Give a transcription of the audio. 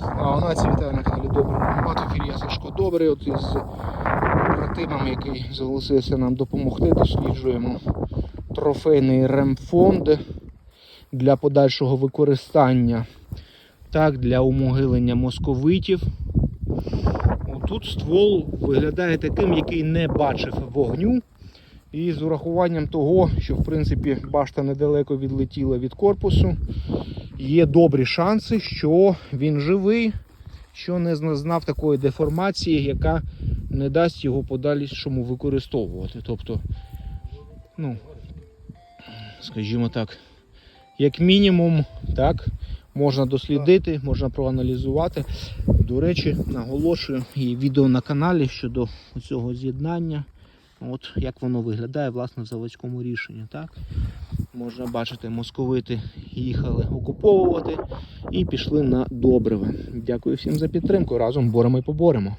А у нас вітаю на каналі Добре Матофір, я Сашко Добрий. От із братимом, який зголосився нам допомогти, досліджуємо трофейний ремфонд для подальшого використання. Так, для умогилення московитів. Тут ствол виглядає таким, який не бачив вогню. І з урахуванням того, що в принципі башта недалеко відлетіла від корпусу, є добрі шанси, що він живий, що не зазнав такої деформації, яка не дасть його подальшому використовувати. Тобто, ну, скажімо так, як мінімум, так, можна дослідити, можна проаналізувати. До речі, наголошую і відео на каналі щодо цього з'єднання. От як воно виглядає власне в заводському рішенні. Так? Можна бачити, московити їхали окуповувати і пішли на добриве. Дякую всім за підтримку. Разом боремо і поборемо.